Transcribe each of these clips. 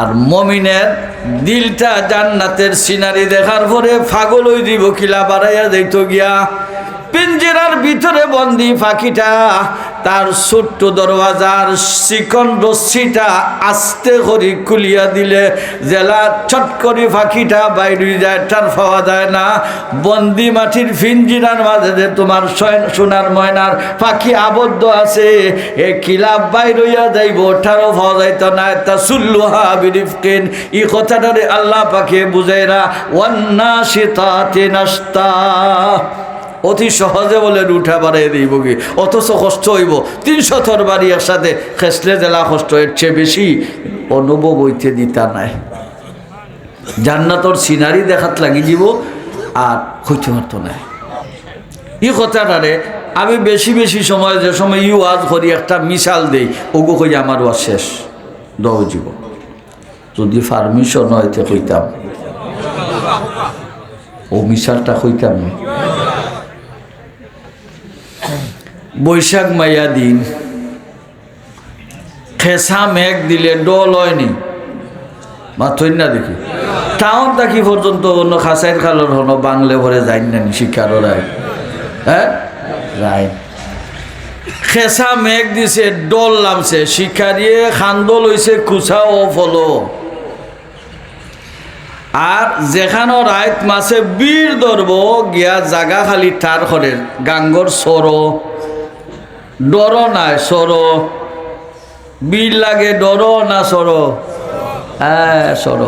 আর মমিনের দিলটা জান্নাতের সিনারি দেখার পরে ফাগল হয়ে দিব কিলা বাড়াইয়া দিত গিয়া। পিঞ্জেরার ভিতরে বন্দি পাখিটা, তার ছোট্ট দরওয়াজার চিকন রশ্মিটা আস্তে করে খুলিয়া দিলে, জেলা ছট করে পাখিটা বাইরে যায় তার পাওয়া যায় না। বন্দি মাটির ফিঞ্জিরার মাঝে যে তোমার সোনার ময়নার পাখি আবদ্ধ আছে, এ কিলাপ বাইরইয়া যাইব ওঠারও পাওয়া যাইত না। তা সুল্লুহা বিরিফকিন ই কথাটারে আল্লাহ পাখি বুঝাইরা ওয়ান্না সীতাতে নাস্তা অতি সহজে বলে উঠা বাড়াই দিব কি? অথচ কষ্ট হইব। তিনশো তোর বাড়ি একসাথে খেসলে জেলা কষ্ট এর চেয়ে বেশি অনুভব হইতে দিতা নাই। জান্নাতর সিনারি দেখাত লাগি যাব আর হইতে পারতো না ই কথাটারে আমি বেশি বেশি সময় যে সময় ইউ আজ করি, একটা মিশাল দেই, ওগো কই আমার ওয়া শেষ। দহ জীব। যদি পারমিশন হইতে কইতাম। ও মিশালটা কইতাম না। বৈশাখ মাইয়া দিন। খেসা মেঘ দিলে ডল হয়নি মাথই না দেখি। টাউন থাকি পর্যন্ত অন্য খাসাইর খালর হন বাংলে ভরে যাই না শিক্ষার রায় হ্যাঁ রায় খেসা মেঘ দিছে ডল নামছে। শিকারিয়ে খান্দল হইছে কুচা ও ফল আর যেখানো রাইত মাছে বীর ধরব গিয়া জাগা খালি ঠার করে গাঙ্গর সর ডর নাই, সর। বীর লাগে ডর না সর? হ্যাঁ সর।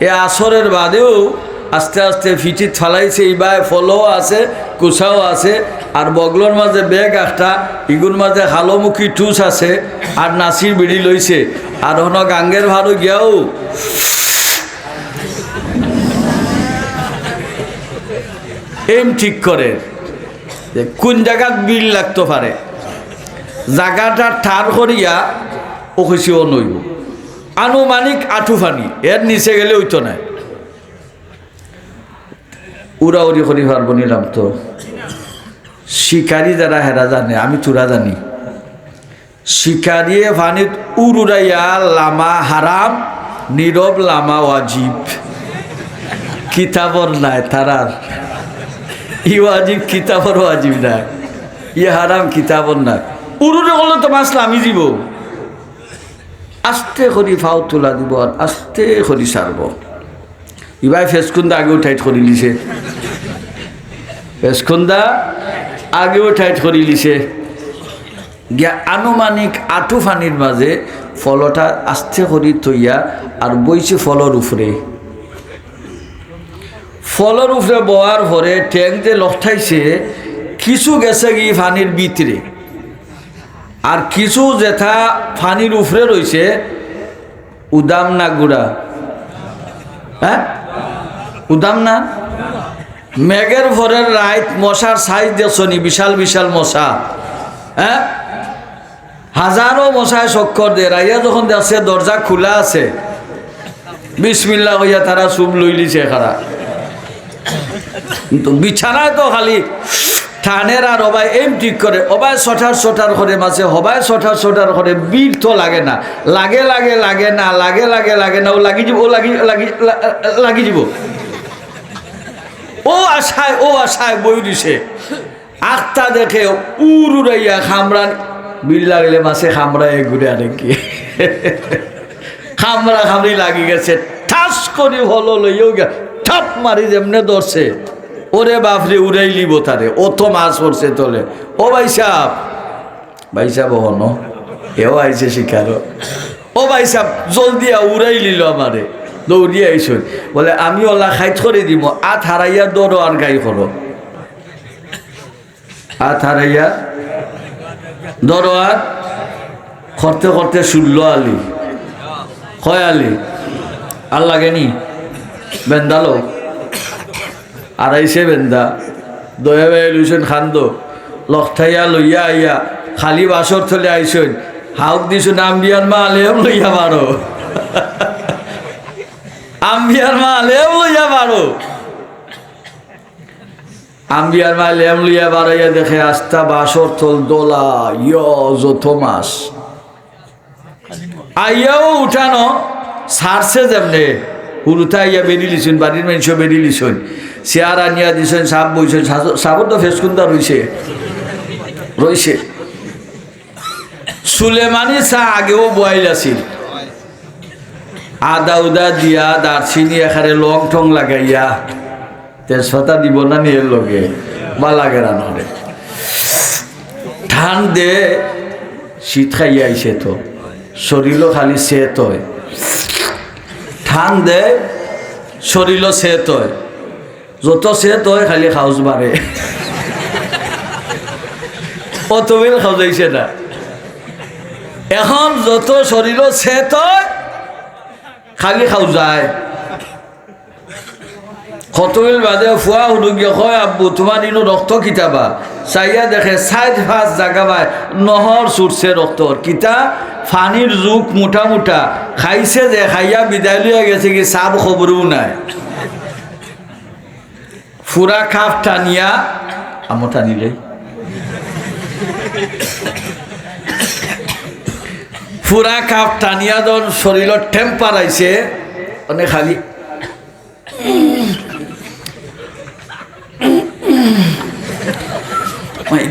এ আসরের বাদেও আস্তে আস্তে ফিটিত ফালাইছে এইবার ফলও আছে কুচাও আছে, আর বগলোর মাঝে বেগ একটা, ইগুর মাঝে হালোমুখী টুস আছে, আর নাচির বিড়ি লইছে। আর হন গাঙ্গের ভাড়ো গিয়াও। এম ঠিক করে। যে কোন জায়গাত বিল লাগতে পারে? জায়গাটা ঠার করিয়া ও নইব আনুমানিক আঠু ফানি এর নিচে গেলে ওইতো নাই। উড়া উড়ি করি পারব নিলাম তো শিকারি যারা হেরা জানে, আমি চূড়া জানি। শিকারিয়ে ফানিত উড় উড়াইয়া লামা হারাম নীরব লামা ওয়াজিব কিতাবর নাই তারার ই ওয়াজিব কিতাবর ওয়াজিব নাই। ই হারাম কিতাবর নাই। উড়ুরে করলে তো মাছ নামি দিব আস্তে করি ফাও তোলা দিব, আর আস্তে করি সারব। ইবাই ফেসকুন্দা আগেও টাইট করে লিছে। ফেসকুন্দা আগেও টাইট করে লিছে। গিয়া আনুমানিক আঁটু ফানির মাঝে ফলটা আস্তে করি থইয়া আর বইছে ফলর উপরে ফলর উপরে বওয়ার পরে ট্যাং যে লঠাইছে, কিছু গেছে কি ফানির ভিতরে আর কিছু যেথা ফানির উপরে রয়েছে উদাম না গুড়া? হ্যাঁ? উদাম না? মেঘের ভরের রাইত মশার সাইজ দেখছনি বিশাল বিশাল মশা। হ্যাঁ? হাজারো মশায় চক্কর দে রাইয়া যখন দেখছে, দরজা খোলা আছে বিসমিল্লা হইয়া তারা চুপ লই লিছে খারা কিন্তু বিছানায় তো খালি টানের আর অবাই এম ঠিক করে অবাই ছটার ছটার করে মাঝে হবাই ছটার ছটার করে, বীর তো লাগে না। লাগে লাগে লাগে না, লাগে লাগে লাগে না, ও লাগি যাব, ও লাগি লাগি লাগি যাব। ও আশায় ও আশায় বই দিছে। আখটা দেখে উর উড়াইয়া খামরান বিল লাগলে মাসে খামড়ায় ঘুরে আনে কি? খামরা খামড়ি লাগি গেছে ঠাস করে হলো লইয়াও গে ঠাপ মারি যেমনে ধরছে ওরে বাপরে উড়াই লিব তারে। ও তো মাছ পড়ছে তলে। ও ভাই সাহ ভাই সাহ হন। এও আইছে শিকার। ও ভাই সাহ জলদি আ, উড়াই লিল আমারে। দৌড়িয়ে আইসুন বলে আমি ওলা খাইত করে দিব আত হারাইয়া দৌড়ো আর গাই করো। আত হারাইয়া দৌড়ো আর করতে করতে শুনল আলি। হয় আলি? আর লাগেনি বেন্দালো? আড়াইশে বেন্দা। দয়া বাই লুইছেন খান্দ। লক্ষাইয়া লইয়া আইয়া খালি বাসর থলে আইসেন হাউক দিছুন আম্বিয়ার মা আলেম লইয়া পারো আম্বিয়ার মা আলেম লইয়া পারো আম্বিয়ার মা লেম লইয়া বাড়াইয়া দেখে আস্তা বাসর থল দোলা, ইয় যত মাস আইয়াও উঠানো সারছে যেমনে। উরুতা ইয়া বেরি লিছুন বাড়ির মানুষ বেরি লিছুন চেয়ার আনিয়া দিছেন, সাপ বইছেন সাপর তো ফেসকুন্দা রইছে। রইছে। সুলেমানি চা আগেও বয়াইল আছিল। আদা উদা দিয়া দারচিনি এখানে লং টং লাগাইয়া, তেজপাতা দিব না নিয়ে লগে, বা লাগে রানরে ধান দে, শীত খাইয়া আইছে তো। শরীরও খালি সেত হয়। ধান দে শরীরও সেত হয়। যত সেত হয় খালি খাউজ বাড়ে অতবিল খাওয়াইছে না। এখন যত শরীরও সেত হয় খালি খাও যায়। কতবিল বাদে ফুয়া হুদুগিয়ে কয়, আব্বু তোমার ইনো রক্ত কিতাবা। চাইয়া দেখে সাইজ ফাঁস জাগা পায়। নহর ছুটছে রক্তর কিতা ফানির জুক মুঠা মুঠা খাইছে যে, খাইয়া বিদায় লইয়া গেছে কি সাব খবরও নাই। ফুরা খাপ টানিয়া আমো টানিলে। ফুরা কাপ টানিয়া দন শরীরের টেম্পার আইছে, অনেক খালি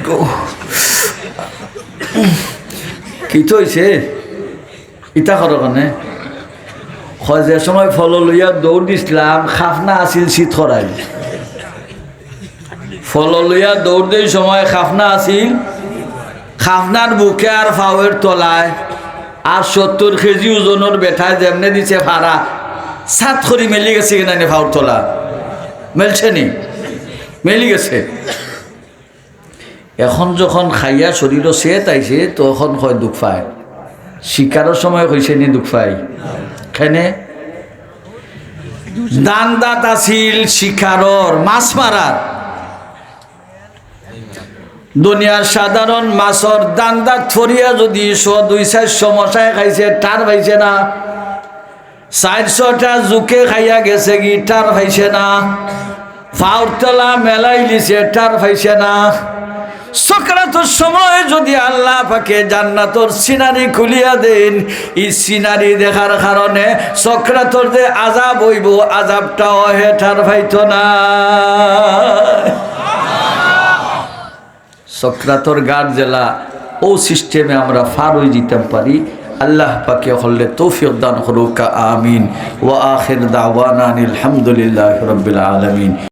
গো কি তো হয়েছে ইটা করো কানে যে সময় ফল লইয়া দৌড় দিছিলাম, খাফনা আছিল শীত খরাই ফল লইয়া সময় খাফনা আছিল। খাফনার বুকে আর ফাওয়ের তলায় আর সত্তর কেজি ওজনের বেঠায় যেমনে দিছে ভাড়া সাত করি মেলি গেছে কিনা নি ফাউর তোলা? মেলছে নি? মেলি গেছে। এখন যখন খাইয়া শরীরও সেত আইছে, তখন হয় দুঃখ পায়। শিকারের সময় হয়েছে নি দুঃখ পাই খেনে দান দাঁত আছিল শিকারর মাছ মারার দুনিয়ার সাধারণ মাছর দান দাঁত ফরিয়া যদি শ দুই চারশো মশাই খাইছে টার পাইছে না। চারশোটা জুকে খাইয়া গেছে কি টার পাইছে না। ফাউরতলা মেলাই লিছে টার পাইছে না। সক্রাতর সময় যদি আল্লাহ পাকে জান্নাতর সিনারি খুলিয়া দেন, এই সিনারি দেখার কারণে সক্রাতর যে আজাব হইব আজাবটাও হেঠার পাইত না। সক্রাতর গার জেলা ও সিস্টেমে আমরা ফার হয়ে যেতে পারি। আল্লাহ পাকে হল্লে তৌফিক দান হরুকা আমিন। ওয়া আখির দাওয়ানা আলহামদুলিল্লাহ রবিল আলমিন।